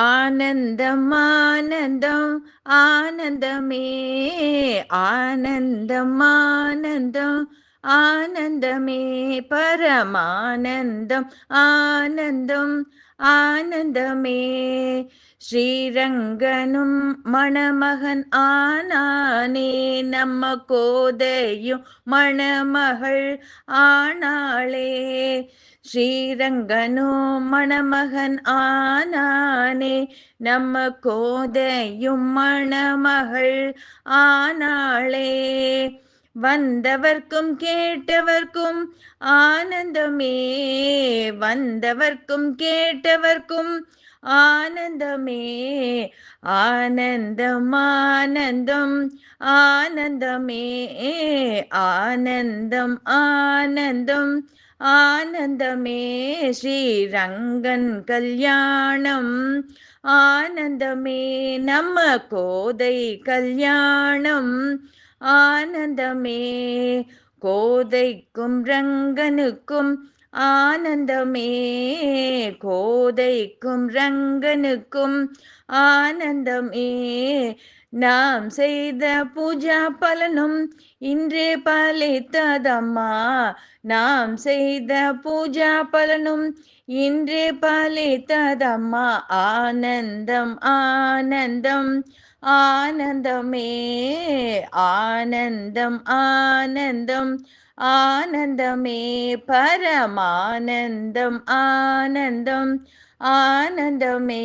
ஆனந்தம் ஆனந்தம் ஆனந்தமே. ஆனந்தமே பரமானந்தம் ஆனந்தம் ஆனந்தமே. ஸ்ரீரங்கனும் மணமகன் ஆனானே நம்ம கோதையும் மணமகள் ஆனாளே. ஸ்ரீரங்கனும் மணமகன் ஆனானே நம்ம கோதையும் மணமகள் ஆனாளே. வந்தவர்க்கும் கேட்டவர்க்கும் ஆனந்தமே வந்தவர்க்கும் கேட்டவர்க்கும் ஆனந்தமே ஆனந்தம் ஆனந்தம் ஆனந்தமே ஆனந்தம் ஆனந்தம் ஆனந்தமே ஸ்ரீரங்கன் கல்யாணம் ஆனந்தமே நம்ம கோதை கல்யாணம் ஆனந்தமே. கோதைக்கும் ரங்கனுக்கும் ஆனந்தமே. கோதைக்கும் ரங்கனுக்கும் ஆனந்தமே. நாம் செய்த பூஜா பலனும் இன்றே பலித்ததம்மா. நாம் செய்த பூஜா பலனும் இன்றே பலித்ததம்மா. ஆனந்தம் ஆனந்தம் ஆனந்தமே. ஆனந்தம் ஆனந்தம் ஆனந்தமே. பரமானந்தம் ஆனந்தம் ஆனந்தமே.